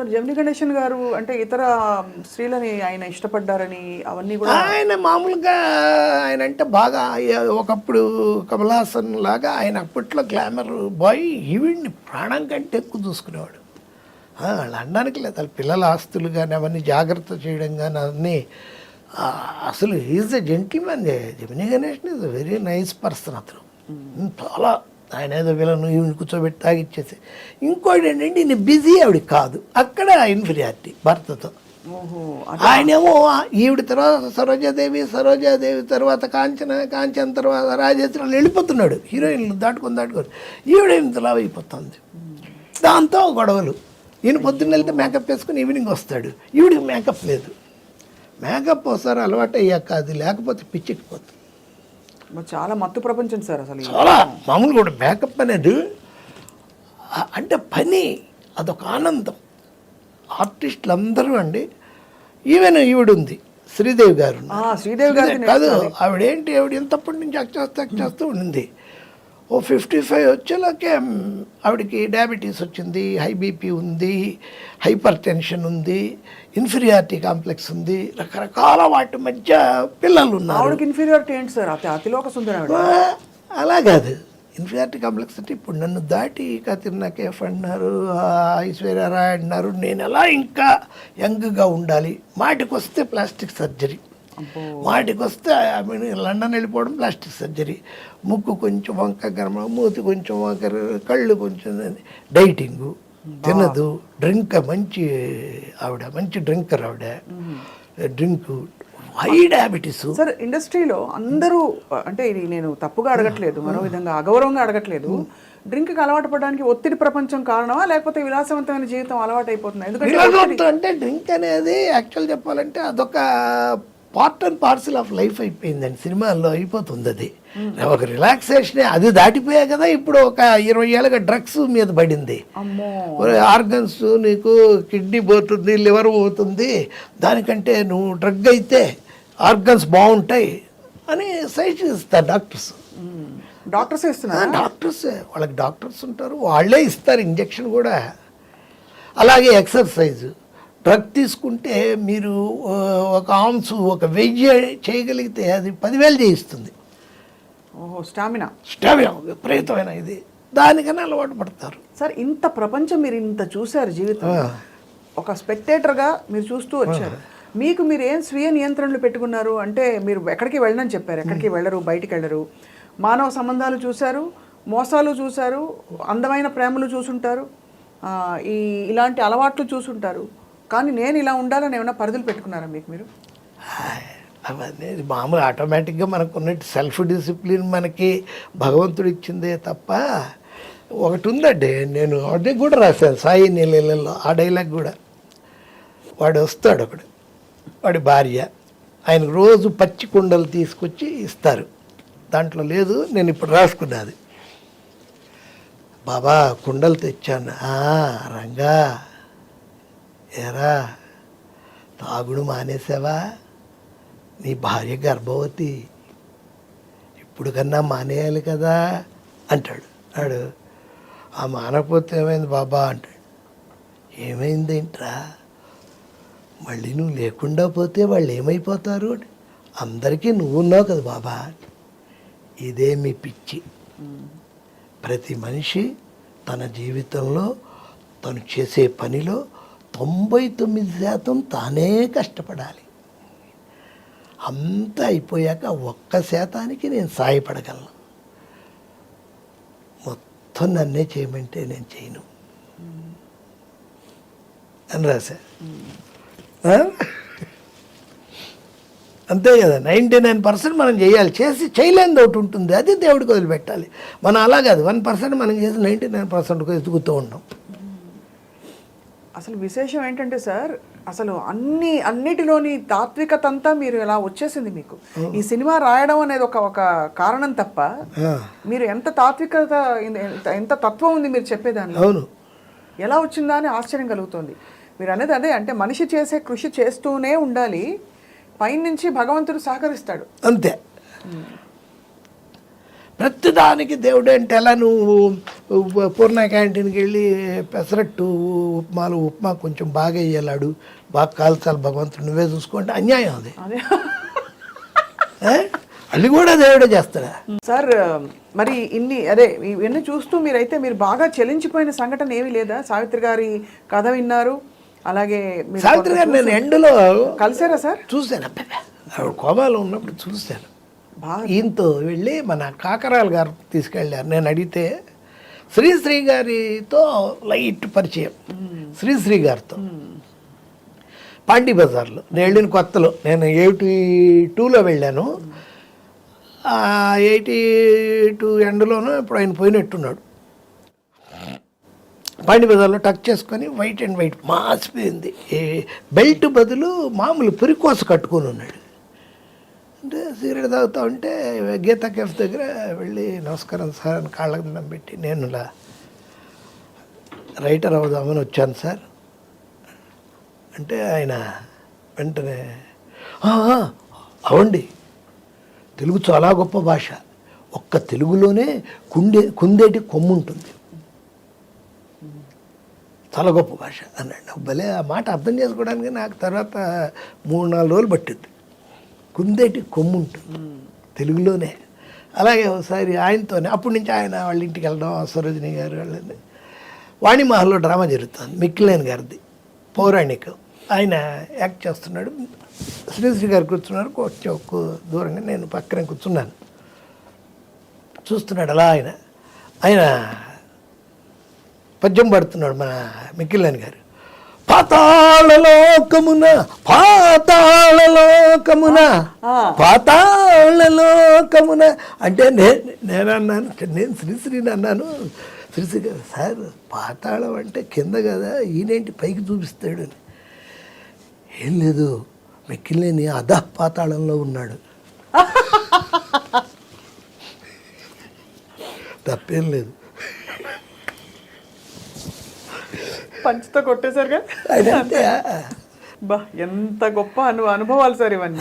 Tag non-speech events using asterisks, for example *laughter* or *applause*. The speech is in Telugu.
మరి జమిని గణేశన్ గారు అంటే ఇతర స్త్రీలని ఆయన ఇష్టపడ్డారని అవన్నీ కూడా ఆయన మామూలుగా ఆయన అంటే బాగా ఒకప్పుడు కమల్ హాసన్ లాగా ఆయన అప్పట్లో గ్లామర్ బాయ్ ఈవిడ్ని ప్రాణం కంటే ఎక్కువ చూసుకునేవాడు. వాళ్ళు అనడానికి లేదు. వాళ్ళ పిల్లల ఆస్తులు కానీ అవన్నీ జాగ్రత్త చేయడం కానీ అవన్నీ అసలు is a gentlemen Gemini Ganesh is very nice person అతను. చాలా ఆయన ఏదో వీళ్ళను ఈవిని కూర్చోబెట్టి తాగిచ్చేసి. ఇంకోటి ఏంటంటే ఈయన బిజీ ఆవిడ కాదు. అక్కడ ఇన్ఫీరియారిటీ భర్తతో. ఆయనేమో ఈవిడ తర్వాత సరోజాదేవి సరోజాదేవి తర్వాత కాంచన కాంచన తర్వాత రాజేశ్వరి వాళ్ళు వెళ్ళిపోతున్నాడు. హీరోయిన్లు దాటుకొని దాటుకొని. ఈవిడ ఇంతలా అయిపోతుంది. దాంతో గొడవలు. ఈయన పొద్దున్న వెళ్తే మేకప్ వేసుకుని ఈవినింగ్ వస్తాడు. ఈవిడికి మేకప్ లేదు. మేకప్ ఒకసారి అలవాటు అయ్యాక అది లేకపోతే పిచ్చెక్కిపోతుంది. చాలా మత్తు ప్రపంచం సార్ అసలు. చాలా. మామూలు కూడా మేకప్ అనేది అంటే పని అదొక ఆనందం. ఆర్టిస్టులు అందరూ అండి. ఈవెన్ ఈవిడ ఉంది శ్రీదేవి గారు. శ్రీదేవి శ్రీదేవి కాదు ఆవిడేంటి ఆవిడ ఎంతప్పటి నుంచి యాక్ట్ చేస్తూ యాక్ట్ చేస్తూ ఉండింది. ఓ ఫిఫ్టీ ఫైవ్ వచ్చేలాకే ఆవిడకి డయాబెటీస్ వచ్చింది హై బీపీ ఉంది హైపర్ టెన్షన్ ఉంది ఇన్ఫీరియారిటీ కాంప్లెక్స్ ఉంది రకరకాల వాటి మధ్య పిల్లలు ఉన్నారు. ఆవిడకి ఇన్ఫీరియారిటీ ఏంటి సార్? అతి అతిలోక సుందర అలా కాదు. ఇన్ఫీరియారిటీ కాంప్లెక్స్ అంటే ఇప్పుడు నన్ను దాటి కతిర్నా కేఫ్ అన్నారు ఆ, ఐశ్వర్య రాయ్ అన్నారు నేను ఎలా ఇంకా యంగ్గా ఉండాలి? మాటికి వస్తే ప్లాస్టిక్ సర్జరీ. మాటికి వస్తే ఐ మీన్ లండన్ వెళ్ళిపోవడం ప్లాస్టిక్ సర్జరీ. ముక్కు కొంచెం వంక గర్మ మూతి కొంచెం వంక కళ్ళు కొంచెం డైటింగు తినదు. డ్రింక్ మంచి ఆవిడ మంచి డ్రింకర్ ఆవిడ. డ్రింక్ హై డయాబెటీస్ సార్ ఇండస్ట్రీలో అందరూ అంటే ఇది నేను తప్పుగా అడగట్లేదు మరో విధంగా అగౌరవంగా అడగట్లేదు. డ్రింక్ అలవాటు పడడానికి ఒత్తిడి ప్రపంచం కారణమా లేకపోతే విలాసవంతమైన జీవితం అలవాటు అయిపోతుంది ఎందుకంటే అంటే డ్రింక్ అనేది యాక్చువల్ చెప్పాలంటే అదొక part and parcel of life అయిపోయిందండి సినిమాల్లో అయిపోతుంది అది. ఒక రిలాక్సేషన్ అది దాటిపోయా కదా ఇప్పుడు ఒక ఇరవై ఏళ్ళగా డ్రగ్స్ మీద పడింది. ఆర్గన్స్ నీకు కిడ్నీ పోతుంది లివర్ పోతుంది దానికంటే నువ్వు డ్రగ్ అయితే ఆర్గన్స్ బాగుంటాయి అని సజెషన్ ఇస్తారు డాక్టర్స్. డాక్టర్స్ ఇస్తున్నారు డాక్టర్స్ వాళ్ళకి డాక్టర్స్ ఉంటారు వాళ్ళే ఇస్తారు ఇంజెక్షన్ కూడా. అలాగే ఎక్సర్సైజ్. డ్రగ్ తీసుకుంటే మీరు ఒక ఆమ్స్ ఒక వెయ్యి చేయగలిగితే అది పదివేలు చేయిస్తుంది. ఓహో స్టామినా? స్టామినా విపరీతమైన ఇది. దానికన్నా అలవాటు పడతారు. సార్ ఇంత ప్రపంచం మీరు ఇంత చూశారు జీవితం ఒక స్పెక్టేటర్గా మీరు చూస్తూ వచ్చారు. మీకు మీరు ఏం స్వీయ నియంత్రణలు పెట్టుకున్నారు? అంటే మీరు ఎక్కడికి వెళ్ళనని చెప్పారు. ఎక్కడికి వెళ్ళరు బయటికి వెళ్ళరు. మానవ సంబంధాలు చూశారు మోసాలు చూశారు అందమైన ప్రేమలు చూసుంటారు. ఈ ఇలాంటి అలవాట్లు చూసుంటారు. కానీ నేను ఇలా ఉండాలని ఏమైనా పరిధులు పెట్టుకున్నారా మీకు మీరు? హాయ్. అవన్నీ మామూలు ఆటోమేటిక్గా మనకు ఉన్నట్టు సెల్ఫ్ డిసిప్లిన్ మనకి భగవంతుడు ఇచ్చిందే తప్ప ఒకటి ఉందండి నేను అదే కూడా రాశాను సాయి నీళ్ళలో ఆ డైలాగ్ కూడా. వాడు వస్తాడు ఒకడు వాడి భార్య ఆయన రోజు పచ్చి కుండలు తీసుకొచ్చి ఇస్తారు. దాంట్లో లేదు నేను ఇప్పుడు రాసుకున్నది. బాబా కుండలు తెచ్చాను. రంగా. ఏరా తాగుడు మానేసావా? నీ భార్య గర్భవతి. ఇప్పుడు కన్నా మానేయాలి కదా అంటాడు. ఆడు ఆ మానకపోతే ఏమైంది బాబా అంటాడు. ఏమైంది ఏంట్రా? మళ్ళీ నువ్వు లేకుండా పోతే వాళ్ళు ఏమైపోతారు? అందరికీ నువ్వు ఉన్నావు కదా బాబా. ఇదే మీ పిచ్చి. ప్రతి మనిషి తన జీవితంలో తను చేసే పనిలో తొంభై తొమ్మిది శాతం తానే కష్టపడాలి. అంతా అయిపోయాక ఒక్క శాతానికి నేను సాయపడగలను. మొత్తం నన్నే చేయమంటే నేను చేయను. అని రాశా అంతే కదా నైంటీ నైన్ పర్సెంట్ మనం చేయాలి. చేసి చేయలేనిది ఒకటి ఉంటుంది. అది దేవుడికి వదిలిపెట్టాలి. మనం అలా కాదు. వన్ పర్సెంట్ మనం చేసి నైంటీ నైన్ పర్సెంట్ ఎదుగుతూ ఉంటాం అసలు విశేషం ఏంటంటే సార్ అసలు అన్ని అన్నిటిలోని తాత్వికత అంతా మీరు ఇలా వచ్చేసింది మీకు. ఈ సినిమా రాయడం అనేది ఒక ఒక కారణం తప్ప మీరు ఎంత తాత్వికత ఎంత- ఎంత తత్వం ఉంది మీరు చెప్పేదాన్ని? అవును. ఎలా వచ్చిందా అని ఆశ్చర్యం కలుగుతుంది. మీరు అనేది అదే అంటే మనిషి చేసే కృషి చేస్తూనే ఉండాలి పైనుంచి భగవంతుడు సహకరిస్తాడు. అంతే. ప్రతిదానికి దేవుడు అంటే ఎలా నువ్వు పూర్ణ క్యాంటీన్కి వెళ్ళి పెసరట్టు ఉప్మాలు ఉప్మా కొంచెం బాగా వేయలాడు బాగా కాల్చాలి భగవంతుడు నువ్వే చూసుకోండి. అన్యాయం అది. అదే. కూడా దేవుడే చేస్తాడా? సార్ మరి ఇన్ని అదే ఇవన్నీ చూస్తూ మీరైతే మీరు బాగా చెలించిపోయిన సంఘటన ఏమీ లేదా? సావిత్రి గారి కథ విన్నారు. అలాగే సావిత్రి గారు నేను ఎండలో కలిసారా సార్? చూశాను. ఆవిడ కోమాలో ఉన్నప్పుడు చూశాను. ఈయనతో వెళ్ళి మన కాకరాల గారు తీసుకెళ్ళారు. నేను అడిగితే శ్రీశ్రీ గారితో లైట్ పరిచయం. శ్రీశ్రీ గారితో. పాండీ బజార్లో. నేను వెళ్ళిన కొత్తలో. నేను ఎయిటీ టూలో వెళ్ళాను. ఎయిటీ టూ ఎండ్లోనూ ఇప్పుడు ఆయన పోయినట్టున్నాడు. పాండి బజార్లో టక్ చేసుకొని వైట్ అండ్ వైట్ మాసిపోయింది. బెల్ట్ బదులు మామూలు పురికోస కట్టుకొని ఉన్నాడు. అంటే సిగరెట్ తాగుతా ఉంటే గీతా కేఫ్ దగ్గర వెళ్ళి నమస్కారం సార్ అని కాళ్ళకు దండం పెట్టి నేను ఇలా రైటర్ అవుదామని వచ్చాను సార్. అంటే ఆయన వెంటనే అవండి తెలుగు చాలా గొప్ప భాష. ఒక్క తెలుగులోనే కుండే కుందేటి కొమ్ము ఉంటుంది. చాలా గొప్ప భాష అన్నాడు. భలే ఆ మాట అర్థం చేసుకోవడానికి నాకు తర్వాత మూడు నాలుగు రోజులు పట్టింది. కుందేటి కొమ్ము ఉంటుంది. తెలుగులోనే. అలాగే ఒకసారి ఆయనతోనే అప్పటి నుంచి ఆయన వాళ్ళ ఇంటికి వెళ్ళడం సరోజిని గారు వాళ్ళని. వాణిమహల్లో డ్రామా జరుగుతుంది మిక్కిలేని గారిది పౌరాణికం. ఆయన యాక్ట్ చేస్తున్నాడు. శ్రీశ్రీ గారు కూర్చున్నారు కొంచెం ఒక్క దూరంగా నేను పక్కనే కూర్చున్నాను. చూస్తున్నాడు అలా ఆయన. ఆయన పద్యం పడుతున్నాడు మన మిక్కిలేని గారు. పాతాళలోకమున పాతాళలోకమున పాతాళలోకమున అంటే నేను నేను అన్నాను నేను శ్రీశ్రీని అన్నాను శ్రీశ్రీ గారు సార్ పాతాళం అంటే కింద కదా ఈయనేంటి పైకి చూపిస్తాడు? అని. ఏం లేదు మిక్కిలేని అధ పాతాళంలో ఉన్నాడు. *laughs* తప్పేం లేదు. పంచితో కొట్టేశారుగా? అంటే బా ఎంత గొప్ప అను అనుభవాలు సార్ ఇవన్నీ.